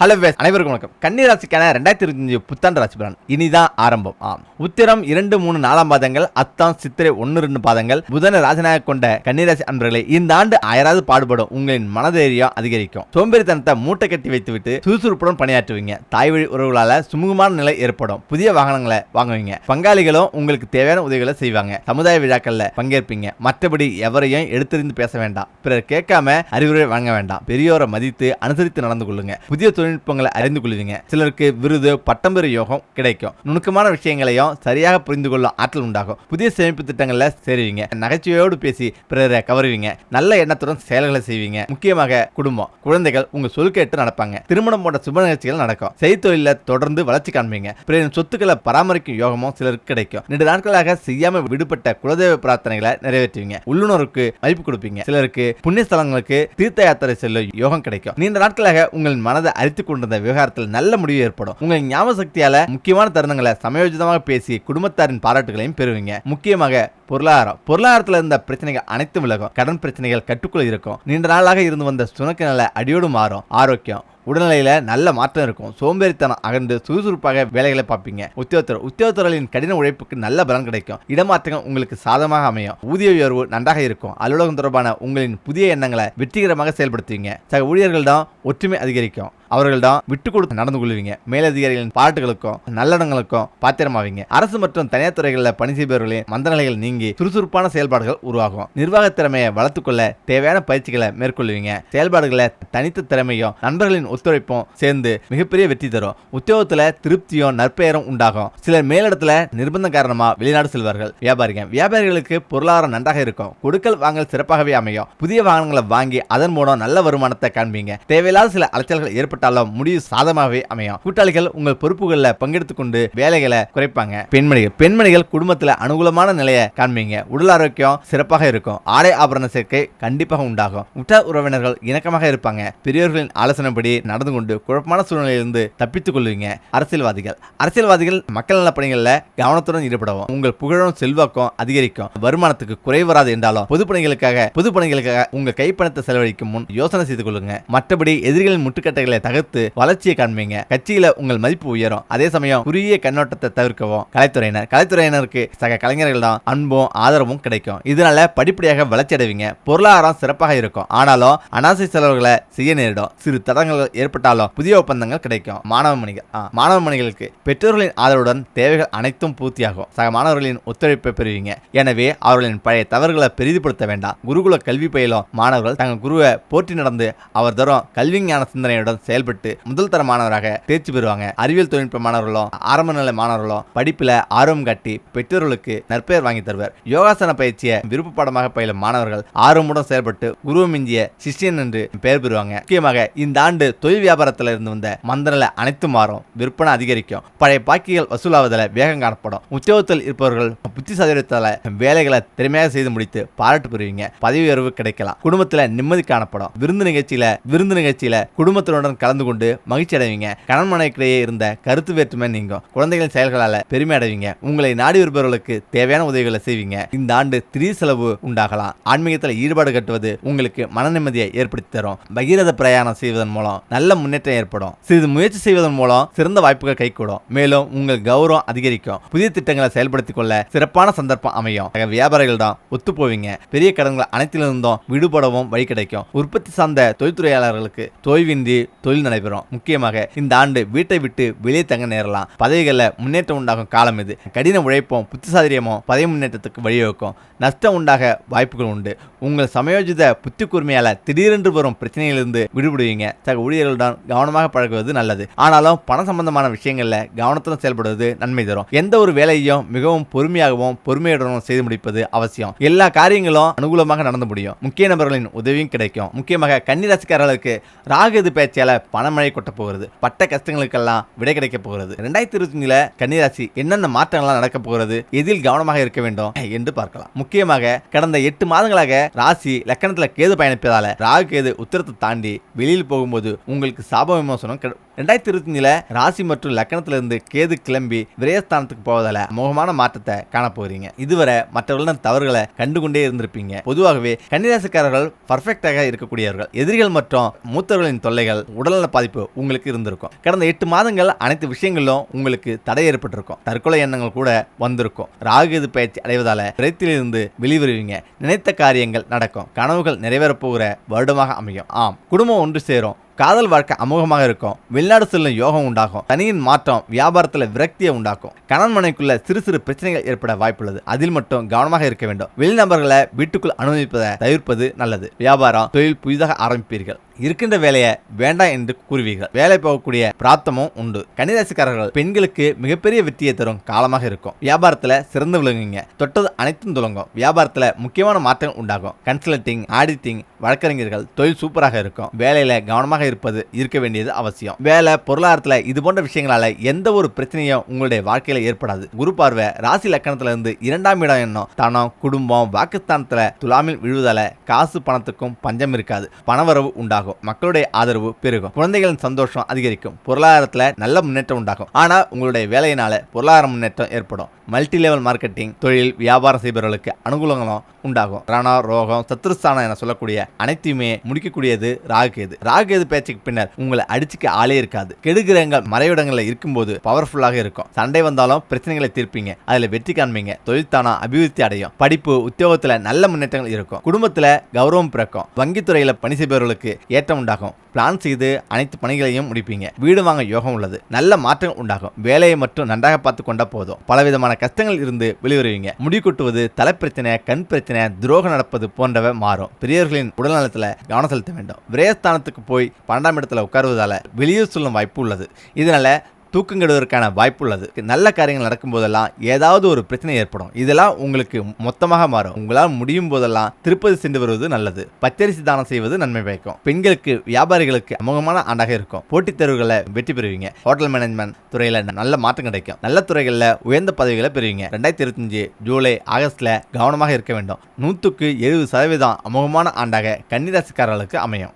Hello base அனைவருக்கும் வணக்கம். கன்னிராசிக்கான ரெண்டாயிரத்தி இருபத்தஞ்சு புத்தாண்டு ராசி பலன் இனிதான் ஆரம்பம். ஆம். உத்திரம் இரண்டு மூணு நாலாம் பாதங்கள் அத்தாம் சித்திரை ஒன்று ரெண்டு பாதங்கள். புதன ராஜநாயக கொண்ட கன்னிராசி அன்பர்களை இந்த ஆண்டு அயராது பாடுபடும். உங்களின் மனதைரியம் அதிகரிக்கும். சோம்பேறித்தனத்தை மூட்டை கட்டி வைத்துவிட்டு சுறுசுறுப்புடன் பணியாற்றுவீங்க. தாய் வழி உறவுகளால சுமூகமான நிலை ஏற்படும். புதிய வாகனங்களை வாங்குவீங்க. பங்காளிகளும் உங்களுக்கு தேவையான உதவிகளை செய்வாங்க. சமுதாய விழாக்கள்ல பங்கேற்பீங்க. மற்றபடி எவரையும் எடுத்தறிந்து பேச வேண்டாம். பிறர் கேட்காம அறிவுரை வழங்க வேண்டாம். பெரியோரை மதித்து அனுசரித்து நடந்து கொள்ளுங்க. புதிய தொழில் தொழில்நுட்பங்களை அறிந்து கொள்வீங்க. சிலருக்கு விருது பட்டம் பெறும் யோகம் கிடைக்கும். நுணுக்கமான விஷயங்களையும் சரியாக புரிந்து கொள்ளும் ஆற்றல் உண்டாகும். புதிய சேமிப்பு திட்டங்களில் சேருவீங்க. நகைச்சுவையோடு பேசி பிறரை கவருவீங்க. நல்ல எண்ணத்துடன் செயல்களை செய்வீங்க. முக்கியமாக குடும்பம். குழந்தைகள் உங்க சொல் கேட்டு நடப்பாங்க. திருமணம் போன்ற சுப நிகழ்ச்சிகள் நடக்கும். செய்தொழில தொடர்ந்து வளர்ச்சி காண்பீங்க. பிறரின் சொத்துக்களை பராமரிக்கும் யோகமும் சிலருக்கு கிடைக்கும். நீண்ட நாட்களாக செய்யாம விடுபட்ட குலதெய்வ பிரார்த்தனைகளை நிறைவேற்றுவீங்க. உள்ளுணருக்கு மதிப்பு கொடுப்பீங்க. சிலருக்கு புண்ணிய ஸ்தலங்களுக்கு தீர்த்த யாத்திரை செல்லும் யோகம் கிடைக்கும். நீண்ட நாட்களாக உங்கள் மனதை அரித்துக் கொண்டிருந்த விவகாரத்தில் நல்ல முடிவு ஏற்படும். உங்கள் ஞாபக சக்தியால முக்கியமான தருணங்களை சமயோஜிதமாக பேசி குடும்பத்தாரின் பாராட்டுகளையும் பெறுவீங்க. முக்கியமாக பொருளாதாரம். பொருளாதாரத்தில் இருந்த பிரச்சனைகள் அனைத்தும் விலகும். கடன் பிரச்சனைகள் கட்டுக்குள் இருக்கும். நீண்ட நாளாக இருந்து வந்த சுணக்க நிலை அடியோடு மாறும். ஆரோக்கியம் உடல்நிலையில நல்ல மாற்றம் இருக்கும். சோம்பேறித்தனம் அகன்று சுறுசுறுப்பாக வேலைகளை பார்ப்பீங்க. உத்தியோகத்தர் உத்தியோகத்தர்களின் கடின உழைப்புக்கு நல்ல பலன் கிடைக்கும். இடமாற்றங்கள் உங்களுக்கு சாதமாக அமையும். ஊதிய உயர்வு நன்றாக இருக்கும். அலுவலகம் தொடர்பான உங்களின் புதிய எண்ணங்களை வெற்றிகரமாக செயல்படுத்துவீங்க. சக ஊழியர்களிடம் ஒற்றுமை அதிகரிக்கும். அவர்களிடம் விட்டு கொடுத்து நடந்து கொள்வீங்க. மேலதிகாரிகளின் பாராட்டுகளுக்கும் நல்லடங்களுக்கும் பாத்திரமாவீங்க. அரசு மற்றும் தனியார் துறைகளில் பணி செய்பவர்களின் மந்தநிலைகள் நீங்கி சுறுசுறுப்பான செயல்பாடுகள் உருவாகும். நிர்வாக திறமையை வளர்த்துக்கொள்ள தேவையான பயிற்சிகளை மேற்கொள்வீங்க. செயல்பாடுகளை தனித்த திறமையும் நண்பர்களின் ஒத்துழைப்பும் சேர்ந்து மிகப்பெரிய வெற்றி தரும். உத்தியோகத்தில் திருப்தியும் நற்பெயரும் உண்டாகும். சிலர் மேலிடத்தில் நிர்பந்தம் காரணமாக வெளிநாடு செல்வார்கள். வியாபாரிகள் வியாபாரிகளுக்கு பொருளாதாரம் நன்றாக இருக்கும். கொடுக்கல் வாங்கல் சிறப்பாகவே அமையும். புதிய வாகனங்களை வாங்கி அதன் மூலம் நல்ல வருமானத்தை காண்பீங்க. தேவையில்லாத சில அலைச்சல்கள் ஏற்பட்டாலும் முடிவு சாதமாகவே அமையும். கூட்டாளிகள் உங்கள் பொறுப்புகளில் பங்கெடுத்துக் கொண்டு வேலைகளை குறைப்பாங்க. பெண்மணிகள் பெண்மணிகள் குடும்பத்தில் அனுகூலமான நிலையை காண்பீங்க. உடல் ஆரோக்கியம் சிறப்பாக இருக்கும். ஆடை ஆபரண சேர்க்கை கண்டிப்பாக உண்டாகும். உற்றார் உறவினர்கள் இணக்கமாக இருப்பாங்க. பெரியோர்களின் ஆலோசனைப்படி நடந்து கொண்டு குழப்பமான சூழ்நிலையிலிருந்து தப்பித்துக் கொள்வீங்க. அரசியல்வாதிகள். அரசியல்வாதிகள் மக்கள் நல பணிகளில் கவனத்துடன் ஈடுபடவும் உங்கள் புகழும் செல்வாக்கும் அதிகரிக்கும். வருமானத்துக்கு குறை வராது என்றாலும் பொது பணிகளுக்காக பொது பணிகளுக்காக உங்கள் கைப்பணத்தை செலவழிக்கும் முன் யோசனை செய்து கொள்ளுங்க. மற்றபடி எதிரிகளின் முட்டுக்கட்டைகளை தகர்த்து வளர்ச்சியை காண்பீங்க. கட்சியில உங்கள் மதிப்பு உயரும். அதே சமயம் குறுகிய கண்ணோட்டத்தை தவிர்க்கவும். கலைத்துறையினர். கலைத்துறையினருக்கு சக கலைஞர்களிடம் அன்பும் ஆதரவும் கிடைக்கும். இதனால படிப்படியாக வளர்ச்சி அடைவீங்க. பொருளாதாரம் சிறப்பாக இருக்கும். ஆனாலும் அனாவசிய செலவுகளை செய்ய நேரிடும். சிறு தடங்கள் ஏற்பட்டாலும் புதிய ஒப்பந்தங்கள் கிடைக்கும். மாணவ மணிகள் மாணவ மணிகளுக்கு பெற்றோர்களின் ஆதரவுடன் தேவைகள் அனைத்தும் பூர்த்தியாகும். சக மாணவர்களின் ஒத்துழைப்பை பெறுவீங்க. எனவே அவர்களின் பழைய தவறுகளை பெரிதுபடுத்த வேண்டாம். குருகுல கல்வி பயிலும் மாணவர்கள் தங்கள் குருவை போற்றி நடந்து அவர் தரும் கல்வி ஞான சிந்தனையுடன் செயல்பட்டு முதல் தர மாணவராக தேர்ச்சி பெறுவாங்க. அறிவியல் தொழில்நுட்ப மாணவர்களும் ஆரம்ப நிலை மாணவர்களும் படிப்பில் ஆர்வம் காட்டி பெற்றோர்களுக்கு நற்பெயர் வாங்கி தருவார். யோகாசன பயிற்சியை விருப்ப பாடமாக பயிலும் மாணவர்கள் ஆர்வமுடன் செயல்பட்டு உருவமிஞ்சிய சிஷ்யன் என்று பெயர் பெறுவாங்க. முக்கியமாக இந்த ஆண்டு தொழில் வியாபாரத்தில் இருந்து வந்த மந்தநிலை அனைத்து மாறும். விற்பனை அதிகரிக்கும். பழைய பாக்கிகள் வசூலாவதில் வேகம் காணப்படும். உத்தியோகத்தில் இருப்பவர்கள் புத்திசாலித்தால வேலைகளை திறமையாக செய்து முடித்து பாராட்டு பெறுவீங்க. பதவி உயர்வு கிடைக்கலாம். குடும்பத்தில் நிம்மதி காணப்படும். விருந்து நிகழ்ச்சியில விருந்து நிகழ்ச்சியில குடும்பத்தினுடன் கலந்து கொண்டு மகிழ்ச்சி அடைவீங்க. கணவன் இருந்த கருத்து வேற்றுமை நீங்கும். குழந்தைகளின் செயல்களால் பெருமை அடைவீங்க. உங்களை நாடி வருபவர்களுக்கு தேவையான உதவிகளை செய்வீங்க. இந்த ஆண்டு திடீர் செலவு உண்டாகலாம். ஆன்மீகத்தில் ஈடுபாடு கட்டுவது உங்களுக்கு மன நிம்மதியை ஏற்படுத்தி தரும். பகீரத பிரயாணம் செய்வதன் மூலம் நல்ல முன்னேற்றம் ஏற்படும். சிறிது முயற்சி செய்வதன் மூலம் சிறந்த வாய்ப்புகள் கைகூடும். மேலும் உங்கள் கௌரவம் அதிகரிக்கும். புதிய திட்டங்களை செயல்படுத்திக் கொள்ள சிறப்பான சந்தர்ப்பம் அமையும். ஆக வியாபாரிகளிடம் ஒத்து போவீங்க. பெரிய கடன்கள் அனைத்திலிருந்தும் விடுபடவும் வழி கிடைக்கும். உற்பத்தி சார்ந்த தொழில்துறையாளர்களுக்கு தொய்வின்றி தொழில் நடைபெறும். முக்கியமாக இந்த ஆண்டு வீட்டை விட்டு வெளியே தங்க நேரலாம். பதவிகளில் முன்னேற்றம் உண்டாகும் காலம் இது. கடின உழைப்பும் புத்திசாதிரியமும் பதவி முன்னேற்றத்துக்கு வழிவகுக்கும். நஷ்டம் உண்டாக வாய்ப்புகள் உண்டு. உங்கள் சமயோஜித புத்தி கூர்மையால திடீரென்று வரும் பிரச்சனையிலிருந்து விடுபடுவீங்க. சக ஊழியர்களுடன் கவனமாக பழகுவது நல்லது. ஆனாலும் பண சம்பந்தமான விஷயங்களில் கவனத்துடன் செயல்படுவது நன்மை தரும். எந்த ஒரு வேலையையும் மிகவும் பொறுமையாகவும் பொறுமையுடனும் செய்து முடிப்பது அவசியம். எல்லா காரியங்களும் அனுகூலமாக நடந்து முடியும். முக்கிய நபர்களின் உதவியும் கிடைக்கும். முக்கியமாக கன்னிராசிக்காரர்களுக்கு ராகு பேச்சால பணமழை கொட்ட போகிறது. பட்ட கஷ்டங்களுக்கெல்லாம் விடை கிடைக்க போகிறது. ரெண்டாயிரத்தி இருபத்தஞ்சுல கன்னிராசி என்னென்ன மாற்றங்கள்லாம் நடக்க போகிறது எதில் கவனமாக இருக்க வேண்டும் என்று பார்க்கலாம். முக்கியமாக கடந்த எட்டு மாதங்களாக ராசி லக்கணத்தில் கேது பயணிப்பதால ராகு கேது உத்தரத்தை தாண்டி வெளியில் போகும்போது உங்களுக்கு சாப விமோசனம் ரெண்டாயிரத்தி இருபத்தி அஞ்சுல ராசி மற்றும் லக்கணத்திலிருந்து கேது கிளம்பி விரயஸ்தானத்துக்கு போவதால மோகமான மாற்றத்தை காண போகிறீங்க இதுவரை மற்றவர்களிடம் தவறுகளை கண்டுகொண்டே இருந்திருப்பீங்க. பொதுவாகவே கன்னிராசிக்காரர்கள் பர்ஃபெக்டாக இருக்கக்கூடியவர்கள். எதிரிகள் மற்றும் மூத்தவர்களின் தொல்லைகள் உடல் உடல்நல பாதிப்பு உங்களுக்கு இருந்திருக்கும். கடந்த எட்டு மாதங்கள் அனைத்து விஷயங்களிலும் உங்களுக்கு தடை ஏற்பட்டிருக்கும். தற்கொலை எண்ணங்கள் கூட வந்திருக்கும். ராகுகேது பயிற்சி அடைவதால விரத்திலிருந்து வெளிவருவீங்க. நினைத்த காரியங்கள் நடக்கும். கனவுகள் நிறைவேறப் போகிற வருடமாக அமையும். ஆம். குடும்பம் ஒன்று சேரும். காதல் வாழ்க்கை அமோகமாக இருக்கும். வெளிநாடு செல்லும் யோகம் உண்டாகும். தனியின் மாற்றம் வியாபாரத்தில் விரக்தியை உண்டாக்கும். கணவன் மனைக்குள்ள சிறு சிறு பிரச்சனைகள் ஏற்பட வாய்ப்புள்ளது. அதில் மட்டும் கவனமாக இருக்க வேண்டும். வெளிநபர்களை வீட்டுக்குள் அனுமதிப்பதை தவிர்ப்பது நல்லது. வியாபாரம் தொழில் புதிதாக ஆரம்பிப்பீர்கள். இருக்கின்ற வேலையை வேண்டாம் என்று கூறுவீர்கள். வேலை போகக்கூடிய பிராப்தமும் உண்டு. கன்னிராசிக்காரர்கள் பெண்களுக்கு மிகப்பெரிய வெற்றியை தரும் காலமாக இருக்கும். வியாபாரத்தில் சிறந்து விளங்குங்க தொட்டது அனைத்தும் துலங்கும். வியாபாரத்தில் முக்கியமான மாற்றங்கள் உண்டாகும். கன்சல்டிங் ஆடிட்டிங் வழக்கறிஞர்கள் தொழில் சூப்பராக இருக்கும். வேலையில் கவனமாக இருப்பது இருக்க வேண்டியது அவசியம். வேலை பொருளாதாரத்துல இது போன்ற விஷயங்களால எந்த ஒரு பிரச்சனையும் உங்களுடைய வாழ்க்கையில ஏற்படாது. குரு பார்வை ராசி லக்கணத்துல இருந்து இரண்டாம் இடம் எண்ணம். தனம் குடும்பம் வாக்குஸ்தானத்துல துலாமில் விழுவதால காசு பணத்துக்கும் பஞ்சம் இருக்காது. பணவரவு உண்டாகும். மக்களுடைய ஆதரவு பெருகும். குழந்தைகளின் சந்தோஷம் அதிகரிக்கும். பொருளாதாரத்துல நல்ல முன்னேற்றம் உண்டாகும். ஆனா உங்களுடைய வேலையினால பொருளாதார முன்னேற்றம் ஏற்படும். மல்டி லெவல் மார்க்கெட்டிங் தொழில் வியாபாரம் செய்பவர்களுக்கு அனுகூலங்களும் உண்டாகும். ரணா ரோகம் சத்துருஸ்தானம் என சொல்லக்கூடிய அனைத்தையுமே முடிக்கக்கூடியது ராகுகேது ராகுகேது பேச்சுக்கு பின்னர் உங்களை அடிச்சுக்க ஆளே இருக்காது. கெடுகிரகங்கள் மறைவிடங்களில் இருக்கும்போது பவர்ஃபுல்லாக இருக்கும். சண்டை வந்தாலும் பிரச்சனைகளை தீர்ப்பீங்க. அதில் வெற்றி காண்பீங்க. தொழில்தானா அபிவிருத்தி அடையும். படிப்பு உத்தியோகத்தில் நல்ல முன்னேற்றங்கள் இருக்கும். குடும்பத்தில் கௌரவம் பிறக்கும். வங்கித்துறையில் பணி செய்பவர்களுக்கு ஏற்றம் உண்டாகும். பிளான் செய்து அனைத்து பணிகளையும் முடிப்பீங்க. வீடு வாங்க யோகம் உள்ளது. நல்ல மாற்றங்கள் உண்டாகும். வேலையை மட்டும் நன்றாக பார்த்து கொண்டா போதும். பலவிதமான கஷ்டங்கள் இருந்து வெளிவருவீங்க. முடி கொட்டுவது தலை பிரச்சனை கண் பிரச்சனை துரோகம் நடப்பது போன்றவை மாறும். பெரியவர்களின் உடல்நலத்தில் கவனம் செலுத்த வேண்டும். விரயஸ்தானத்துக்கு போய் பன்னெண்டாம் இடத்துல உட்காருவதால் வெளியூர் சொல்லும் வாய்ப்பு உள்ளது. இதனால் தூக்கம் கெடுவதற்கான வாய்ப்பு உள்ளது. நல்ல காரியங்கள் நடக்கும் போதெல்லாம் ஏதாவது ஒரு பிரச்சனை ஏற்படும். இதெல்லாம் உங்களுக்கு மொத்தமாக மாறும். உங்களால் முடியும் போதெல்லாம் திருப்பதி சென்று வருவது நல்லது. பச்சரிசி தானம் செய்வது நன்மை பயக்கும். பெண்களுக்கு வியாபாரிகளுக்கு அமோகமான ஆண்டாக இருக்கும். போட்டித் தேர்வுகளை வெற்றி பெறுவீங்க. ஹோட்டல் மேனேஜ்மெண்ட் துறையில் நல்ல மாற்றம் கிடைக்கும். நல்ல துறைகளில் உயர்ந்த பதவிகளை பெறுவீங்க. ரெண்டாயிரத்தி இருபத்தஞ்சு ஜூலை ஆகஸ்ட்ல கவனமாக இருக்க வேண்டும். நூற்றுக்கு எழுபது சதவீதம் அமோகமான ஆண்டாக கன்னிராசிக்காரர்களுக்கு அமையும்.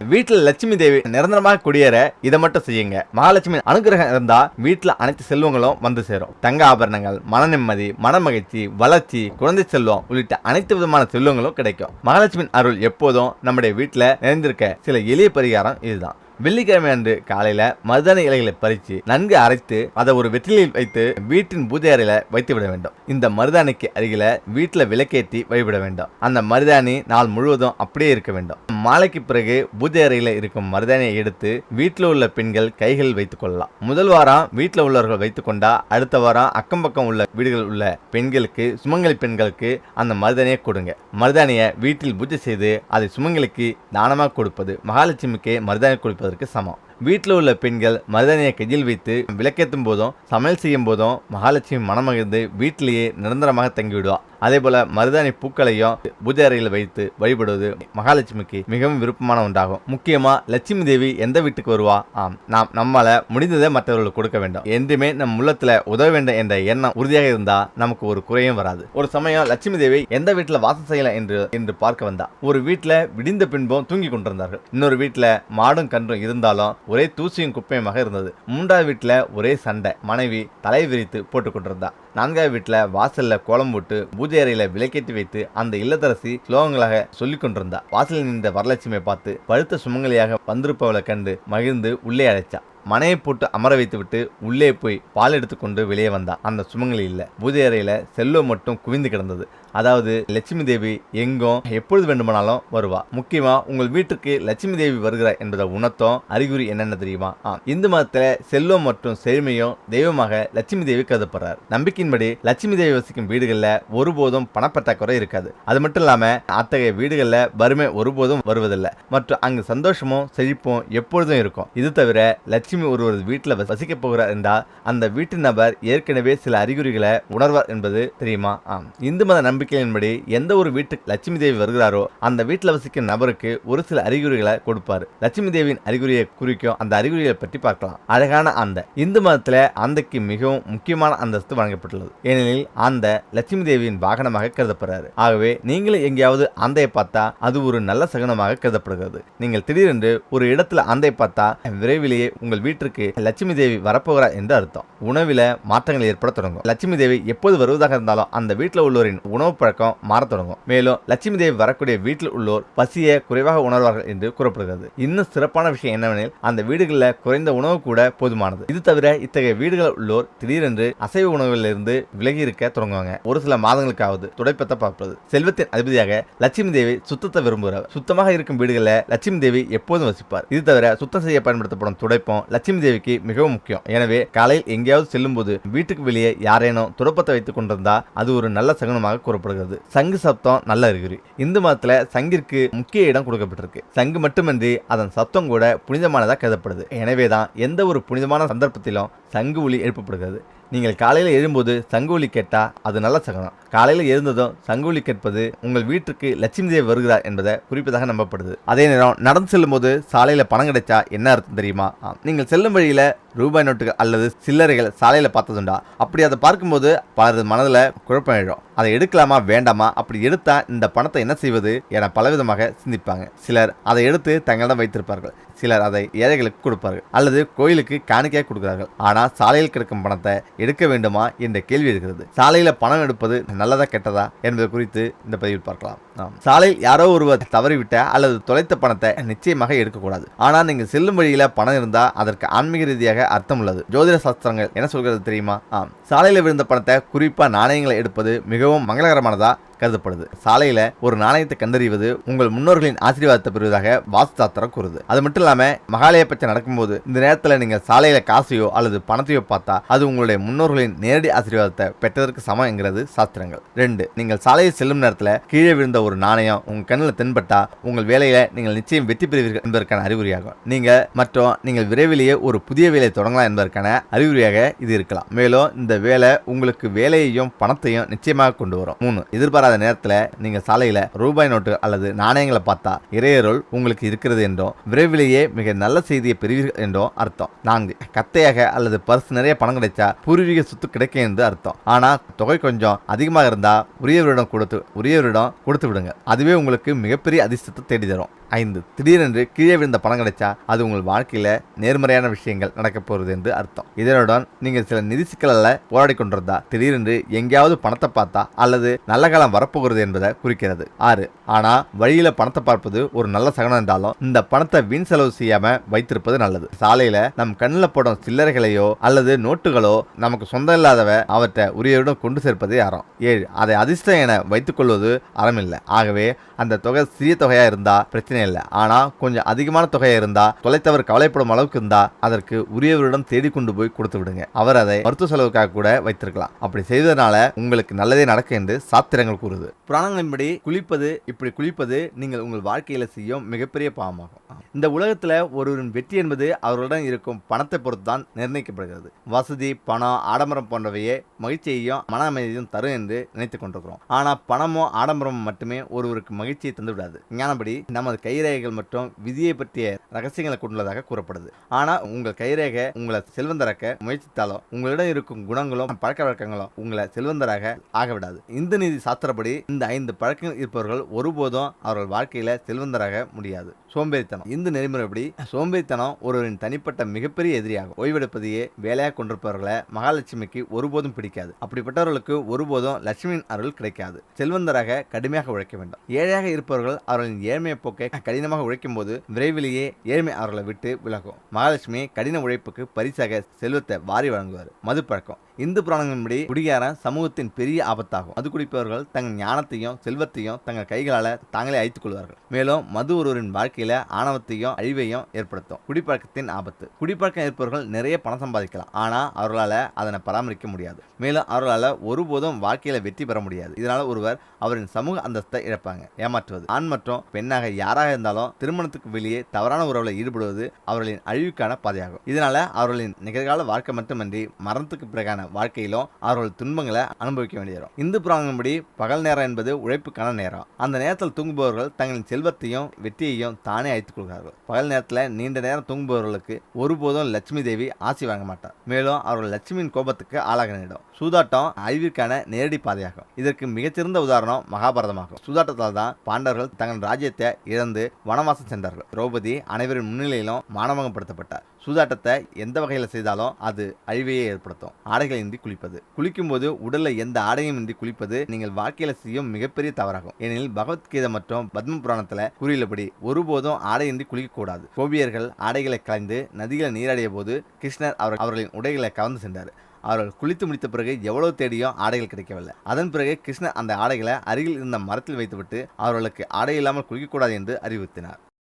வீட்டில் லட்சுமி தேவி நிரந்தரமாக குடியேற இதை மட்டும் செய்யுங்க. மகாலட்சுமி அனுகிரகம் இருந்தா வீட்டில் அனைத்து செல்வங்களும் வந்து சேரும். தங்க ஆபரணங்கள் மன நிம்மதி மன மகிழ்ச்சி வளர்ச்சி குழந்தை செல்வம் உள்ளிட்ட அனைத்து விதமான செல்வங்களும் கிடைக்கும். மகாலட்சுமி அருள் எப்போதும் நம்முடைய வீட்டில் நிறைந்திருக்க சில எளிய பரிகாரம் இதுதான். வெள்ளிக்கிழமை அன்று காலையில மருதாணி இலைகளை பறித்து நன்கு அரைத்து அதை ஒரு வெற்றிலையில் வைத்து வீட்டின் பூஜை அறையில வைத்து விட வேண்டும். இந்த மருதாணிக்கு அருகில வீட்டில் விளக்கேற்றி வழிபட வேண்டும். அந்த மருதாணி நாள் முழுவதும் அப்படியே இருக்க வேண்டும். மாலைக்கு பிறகு பூஜை அறையில இருக்கும் மருதாணியை எடுத்து வீட்டில் உள்ள பெண்கள் கைகளில் வைத்துக் கொள்ளலாம். முதல் வாரம் வீட்டில் உள்ளவர்கள் வைத்துக் கொண்டா அடுத்த வாரம் அக்கம் பக்கம் உள்ள வீடுகள் உள்ள பெண்களுக்கு சுமங்கலி பெண்களுக்கு அந்த மருதாணியை கொடுங்க. மருதாணியை வீட்டில் பூஜை செய்து அதை சுமங்கலிக்கு தானமாக கொடுப்பது மகாலட்சுமிக்கு மருதாணி கொடுப்பதற்கு சமம். வீட்டில் உள்ள பெண்கள் மருதாணியை கையில் வைத்து விளக்கேற்றும் போதும் சமையல் செய்யும் போதும் மகாலட்சுமி மனமகிழ்ந்து வீட்டிலேயே நிரந்தரமாக தங்கிவிடுவா. அதே போல மருதாணி பூக்களையும் பூஜை அறையில் வைத்து வழிபடுவது மகாலட்சுமிக்கு மிகவும் விருப்பமான ஒன்றாகும். முக்கியமா லட்சுமி தேவி எந்த வீட்டுக்கு வருவா? ஆம் நாம் நம்மால முடிந்ததை மற்றவர்களுக்கு கொடுக்க வேண்டும். என்றுமே நம் உள்ளத்துல உதவ வேண்டும் என்ற எண்ணம் உறுதியாக இருந்தா நமக்கு ஒரு குறையும் வராது. ஒரு சமயம் லட்சுமி தேவி எந்த வீட்டுல வாசம் செய்யலாம் என்று என்று பார்க்க வந்தா ஒரு வீட்டுல விடிந்த பின்பும் தூங்கி கொண்டிருந்தார்கள். இன்னொரு வீட்டுல மாடும் கன்றும் இருந்தாலும் ஒரே தூசியும் குப்பையுமாக இருந்தது. மூன்றாவது வீட்டில் ஒரே சண்டை. மனைவி தலை விரித்து போட்டுக்கொண்டிருந்தா நான்காவது வீட்டில் வாசலில் கோலம் போட்டு பூஜை அறையில் விளக்கேற்றி வைத்து அந்த இல்லத்தரசி ஸ்லோகங்களாக சொல்லிக் கொண்டிருந்தா. வாசலில் நின்ற வரலட்சுமியை பார்த்து பழுத்த சுமங்கலியாக வந்திருப்பவளை கண்டு மகிழ்ந்து உள்ளே அழைச்சா. மனையை போட்டு அமர வைத்துவிட்டு உள்ளே போய் பால் எடுத்துக்கொண்டு வெளியே வந்தா. அந்த சுமங்கலி இல்லை. பூஜை அறையில செல்லோ மட்டும் குவிந்து கிடந்தது. அதாவது லட்சுமி தேவி எங்கும் எப்பொழுது வேண்டுமானாலும் வருவா. முக்கியமா உங்கள் வீட்டுக்கு லட்சுமி தேவி வருகிறார் என்பதை உணர்த்தும். அறிகுறி என்னென்ன தெரியுமா? இந்து மதத்துல செல்வம் மற்றும் செழுமையும் தெய்வமாக லட்சுமி தேவி கருதப்படுறார். நம்பிக்கையின்படி லட்சுமி தேவி வசிக்கும் வீடுகளில் ஒருபோதும் பணப்பற்றாக்குறை இருக்காது. அது மட்டும் இல்லாம அத்தகைய வீடுகளில் வறுமை ஒருபோதும் வருவதில்லை. மற்றும் அங்கு சந்தோஷமும் செழிப்பும் எப்பொழுதும் இருக்கும். இது தவிர லட்சுமி ஒருவர் வீட்டில் வசிக்க போகிறார் என்றால் அந்த வீட்டு நபர் ஏற்கனவே சில அறிகுறிகளை உணர்வார் என்பது தெரியுமா? ஆம். இந்து மத நம்பிக்கையின்படி எந்த ஒரு வீட்டுக்கு லட்சுமி தேவி வருகிறாரோ அந்த வீட்டில் வசிக்கும் நபருக்கு ஒரு சில அறிகுறிகளை கொடுப்பார். லட்சுமி தேவியின் அறிகுறியை குறிக்கும் அந்த அறிகுறிகளை பற்றி பார்க்கலாம். அழகான அந்த. இந்து மதத்தில் அந்தக்கு மிகவும் முக்கியமான அந்தஸ்து வழங்கப்பட்டுள்ளது. ஏனெனில் அந்த லட்சுமி தேவியின் வாகனமாக கருதப்படுறாரு. ஆகவே நீங்களும் எங்கேயாவது ஆந்தையை பார்த்தா அது ஒரு நல்ல சகுனமாக கருதப்படுகிறது. நீங்கள் திடீரென்று ஒரு இடத்துல ஆந்தையை பார்த்தா விரைவிலேயே உங்கள் வீட்டிற்கு லட்சுமி தேவி வரப்போகிறார் என்று அர்த்தம். உணவில் மாற்றங்கள் ஏற்பட தொடங்கும். லட்சுமி தேவி எப்போது வருவதாக இருந்தாலும் அந்த வீட்டில் உள்ளோரின் உணவு பழக்கம் மாறத் தொடங்கும். மேலும் லட்சுமி தேவி வரக்கூடிய வீட்டில் உள்ளோர் பசியை குறைவாக உணர்வார்கள் என்று கூறப்படுகிறது. இன்னும் சிறப்பான விஷயம் என்னவெனில் அந்த வீடுகளில் குறைந்த உணவு கூட போதுமானது. இது தவிர இத்தகைய வீடுகளில் உள்ளோர் திடீரென்று அசைவ உணவுகளிலிருந்து விலகி இருக்க தொடங்குவாங்க. ஒரு சில மாதங்களுக்காவது துடைப்பத்தை பார்ப்பது. செல்வத்தின் அதிபதியாக லட்சுமி தேவி சுத்தத்தை விரும்புகிறார். சுத்தமாக இருக்கும் வீடுகளில் லட்சுமி தேவி எப்போதும் வசிப்பார். இது தவிர சுத்தம் செய்ய பயன்படுத்தப்படும் துடைப்பம் லட்சுமி தேவிக்கு மிகவும் முக்கியம். எனவே காலையில் எங்கேயாவது செல்லும்போது வீட்டுக்கு வெளியே யாரேனும் துடைப்பத்தை வைத்துக் கொண்டிருந்தா அது ஒரு நல்ல சகுனமாக கூறப்படுகிறது. சங்கு சப்தம் நல்ல அறிகுறி. இந்து மதத்துல சங்கிற்கு முக்கிய இடம் கொடுக்கப்பட்டிருக்கு. சங்கு மட்டுமின்றி அதன் சத்தம் கூட புனிதமானதாக கருதப்படுது. எனவேதான் எந்த ஒரு புனிதமான சந்தர்ப்பத்திலும் சங்கு ஒளி எழுப்பப்படுகிறது. நீங்கள் காலையில் எழும்போது சங்கூலி கேட்டால் அது நல்ல சகனம். காலையில் எழுந்ததும் சங்கூலி கேட்பது உங்கள் வீட்டுக்கு லட்சுமி தேவி வருகிறார் என்பதை குறிப்பதாக நம்பப்படுது. அதே நேரம் நடந்து செல்லும்போது சாலையில் பணம் கிடைச்சா என்ன அர்த்தம் தெரியுமா? நீங்கள் செல்லும் வழியில் ரூபாய் நோட்டுகள் அல்லது சில்லறைகள் சாலையில் பார்த்ததுண்டா? அப்படி அதை பார்க்கும்போது பலரது மனதில் குழப்பம் எழும். அதை எடுக்கலாமா வேண்டாமா? அப்படி எடுத்தா இந்த பணத்தை என்ன செய்வது என பலவிதமாக சிந்திப்பாங்க. சிலர் அதை எடுத்து தங்களிடம் வைத்திருப்பார்கள். சிலர் அதை ஏழைகளுக்கு கொடுப்பார்கள். அல்லது கோயிலுக்கு காணிக்கையாக கொடுக்கிறார்கள். ஆனால் சாலையில் கிடக்கும் பணத்தை எடுக்க வேண்டுமா என்ற கேள்வி இருக்கிறது சாலையில பணம் எடுப்பது நல்லதா கெட்டதா என்பது குறித்து இந்த பதிவில் பார்க்கலாம். ஆம். சாலையில் யாரோ ஒருவர் தவறிவிட்ட அல்லது தொலைத்த பணத்தை நிச்சயமாக எடுக்கக்கூடாது. ஆனால் நீங்கள் செல்லும் வழியில பணம் இருந்தால் அதற்கு ஆன்மீக ரீதியாக அர்த்தம் உள்ளது. ஜோதிட சாஸ்திரங்கள் என்ன சொல்கிறது தெரியுமா? ஆம். சாலையில் விழுந்த பணத்தை குறிப்பா நாணயங்களை எடுப்பது மிக மிகவும் மங்களகரமானதா? கருதப்படுது. சாலையில ஒரு நாணயத்தை கண்டறிவது உங்கள் முன்னோர்களின் ஆசீர்வாதத்தை பெறுவதாக வாஸ்து சாத்திரம் கூறுது. அது மட்டும் இல்லாம மகாலய பட்சம் நடக்கும்போது இந்த நேரத்துல நீங்க சாலையில காசையோ அல்லது பணத்தையோ பார்த்தா அது உங்களுடைய முன்னோர்களின் நேரடி ஆசீர்வாதத்தை பெற்றதற்கு சமம் என்கிறது சாஸ்திரங்கள். ரெண்டு நீங்கள் சாலையில் செல்லும் நேரத்துல கீழே விழுந்த ஒரு நாணயம் உங்க கண்ணில் தென்பட்டா உங்கள் வேலையில நீங்கள் நிச்சயம் வெற்றி பெறுவீர்கள் என்பதற்கான அறிகுறியாகும். நீங்க மற்றும் நீங்கள் விரைவிலேயே ஒரு புதிய வேலையை தொடங்கலாம் என்பதற்கான அறிகுறியாக இது இருக்கலாம். மேலும் இந்த வேலை உங்களுக்கு வேலையையும் பணத்தையும் நிச்சயமாக கொண்டு வரும். மூணு எதிர்பாராத அந்த நேரத்தில் நீங்கள் சாலையில் ரூபாய் நோட்டு அல்லது நாணயங்களை பார்த்தா இறையருள் உங்களுக்கு இருக்கிறது என்றும் விரைவிலேயே மிக நல்ல செய்தியை பெறுவீர்கள் என்றும் அர்த்தம். நான்கு கத்தையாக அல்லது பர்ஸ் நிறைய பணம் கிடைச்சா பூர்வீக சொத்து கிடைக்கும் என்று அர்த்தம். ஆனால் தொகை கொஞ்சம் அதிகமாக இருந்தால் உரியவரிடம் கொடுத்து உரியவரிடம் கொடுத்து விடுங்க. அதுவே உங்களுக்கு மிகப்பெரிய அதிர்ஷ்டத்தை தேடி தரும் ஐந்து திடீரென்று கீழே விழுந்த பணம் கிடைச்சா அது உங்கள் வாழ்க்கையில் நேர்மறையான விஷயங்கள் நடக்கப் போகிறது என்று அர்த்தம். இதனுடன் நீங்கள் சில நிதி சிக்கலில் போராடி கொண்டிருந்தா திடீரென்று எங்கேயாவது பணத்தை பார்த்தா அல்லது நல்ல காலம் வரப்போகிறது என்பதை குறிக்கிறது. ஆறு ஆனா வழியில பணத்தை பார்ப்பது ஒரு நல்ல சகனம் என்றாலும் இந்த பணத்தை வீண் செலவு செய்யாம வைத்திருப்பது நல்லது. சாலையில நம் கண்ணில் போடும் சில்லறைகளையோ அல்லது நோட்டுகளோ நமக்கு சொந்தம் இல்லாதவ அவற்றை உரியவரிடம் கொண்டு சேர்ப்பதே அறம் ஏழு அதை அதிர்ஷ்டம் என வைத்துக் கொள்வது அறமில்லை. ஆகவே அந்த தொகை சிறிய தொகையா இருந்தா பிரச்சனை இல்லை. ஆனா கொஞ்சம் அதிகமான தொகையா இருந்தா தொலைத்தவர் கவலைப்படும் அளவுக்கு இருந்தா அதற்கு உரியவரிடம் தேடி கொண்டு போய் கொடுத்து விடுங்க. அவர் அதை மருத்துவ செலவுக்காக கூட வைத்திருக்கலாம். அப்படி செய்வதனால உங்களுக்கு நல்லதே நடக்கும் என்று சாத்திரங்கள் கூறுது. புராணங்களின்படி குளிப்பது இப்படி குளிப்பது நீங்கள் உங்கள் வாழ்க்கையில செய்யும் மிகப்பெரிய பாவமாகும். இந்த உலகத்துல ஒருவரின் வெற்றி என்பது அவர்களிடம் இருக்கும் பணத்தை பொறுத்து தான் நிர்ணயிக்கப்படுகிறது. வசதி பணம் ஆடம்பரம் போன்றவையே மகிழ்ச்சியையும் மன அமைதியையும் தரும் என்று நினைத்துக் கொண்டிருக்கிறோம். ஆனா பணமும் ஆடம்பரமும் மட்டுமே ஒருவருக்கு மகிழ்ச்சியை தந்துவிடாது. ஞானப்படி நமது கைரேகைகள் மற்றும் விதியை பற்றிய ரகசியங்களை கொண்டுள்ளதாக கூறப்படுது. ஆனால் உங்கள் கைரேகை உங்களை செல்வந்தராக்க முயற்சித்தாலும் உங்களிடம் இருக்கும் குணங்களும் பழக்க வழக்கங்களும் உங்களை செல்வந்தராக ஆகவிடாது. இந்த இந்து நீதி சாஸ்திரப்படி இந்த ஐந்து பழக்கங்கள் இருப்பவர்கள் ஒருபோதும் அவர்கள் வாழ்க்கையில செல்வந்தராக முடியாது. சோம்பேறித்தனம். இந்து நெறிமுறைப்படி சோம்பேறித்தனம் ஒருவரின் தனிப்பட்ட மிகப்பெரிய எதிரியாகும். ஓய்வெடுப்பதையே வேலையாக கொண்டிருப்பவர்களை மகாலட்சுமிக்கு ஒருபோதும் பிடிக்காது. அப்படிப்பட்டவர்களுக்கு ஒருபோதும் லட்சுமியின் அருள் கிடைக்காது. செல்வந்தராக கடுமையாக உழைக்க வேண்டும். ஏழையாக இருப்பவர்கள் அவர்களின் ஏழ்மையை போக்கை கடினமாக உழைக்கும் போது விரைவிலேயே ஏழ்மை அவர்களை விட்டு விலகும். மகாலட்சுமி கடின உழைப்புக்கு பரிசாக செல்வத்தை வாரி வழங்குவார். மது பழக்கம் இந்து புராணங்களின்படி குடிகாரன் சமூகத்தின் பெரிய ஆபத்தாகும். மது குடிப்பவர்கள் தங்கள் ஞானத்தையும் செல்வத்தையும் தங்கள் கைகளால் தாங்களே அழித்துக் கொள்வார்கள். மேலும் மது ஒருவரின் வாழ்க்கையில ஆணவத்தையும் அழிவையும் ஏற்படுத்தும். குடிப்பழக்கத்தின் ஆபத்து. குடிப்பழக்கம் இருப்பவர்கள் நிறைய பணம் சம்பாதிக்கலாம். ஆனா அவர்களால அதனை பராமரிக்க முடியாது. மேலும் அவர்களால ஒருபோதும் வாழ்க்கையில வெற்றி பெற முடியாது. இதனால ஒருவர் அவரின் சமூக அந்தஸ்தை இழப்பாங்க. ஏமாற்றுவது. ஆண் மற்றும் பெண்ணாக யாராக இருந்தாலும் திருமணத்துக்கு வெளியே தவறான உறவுல ஈடுபடுவது அவர்களின் அழிவுக்கான பாதையாகும். இதனால அவர்களின் நிகழ்கால வாழ்க்கை மட்டுமின்றி மரணத்துக்கு பிறகான வாழ்க்கையிலும் அவர்கள் துன்பங்களை அனுபவிக்க வேண்டி வரும். இந்து புராணப்படி பகல் நேரம் என்பது உழைப்புக்கான நேரம். அந்த நேரத்தில் தூங்குபவர்கள் தங்களின் செல்வத்தையும் வெற்றியையும் தானே அழைத்துக் கொள்கிறார்கள். பகல் நேரத்தில் நீண்ட நேரம் தூங்குபவர்களுக்கு ஒருபோதும் லட்சுமி தேவி ஆசி வாங்க மாட்டார். மேலும் அவர்கள் லட்சுமியின் கோபத்துக்கு ஆளாக நேரிடும். சூதாட்டம் அழிவிற்கான நேரடி பாதையாகும். இதற்கு மிகச்சிறந்த உதாரணம் மகாபாரதமாகும். சூதாட்டத்தால் தான் பாண்டவர்கள் தங்கள் ராஜ்யத்தை இழந்து வனவாசம் சென்றார்கள். திரௌபதி அனைவரின் முன்னிலையிலும் மானவங்கப்படுத்தப்பட்டார் சூதாட்டத்தை எந்த வகையில் செய்தாலும் அது அழிவையே ஏற்படுத்தும். ஆடைகளை ஆடைகள் இன்றி குளிப்பது. குளிக்கும்போது உடல்ல எந்த ஆடையும் இன்றி குளிப்பது நீங்கள் வாழ்க்கையில செய்யும் மிகப்பெரிய தவறாகும். ஏனெனில் பகவத்கீதை மற்றும் பத்ம புராணத்துல கூறியுள்ளபடி ஒருபோதும் ஆடையின்றி குளிக்கக்கூடாது. கோபியர்கள் ஆடைகளை கலைந்து நதிகளை நீராடிய போது கிருஷ்ணர் அவர் அவர்களின் உடைகளை கவர்ந்து சென்றார். அவர்கள் குளித்து முடித்த பிறகு எவ்வளவு தேடியும் ஆடைகள் கிடைக்கவில்லை. அதன் பிறகு கிருஷ்ணன் அந்த ஆடைகளை அருகில் இருந்த மரத்தில் வைத்துவிட்டு அவர்களுக்கு ஆடை இல்லாமல் குளிக்கக்கூடாது என்று அறிவுறுத்தினார்.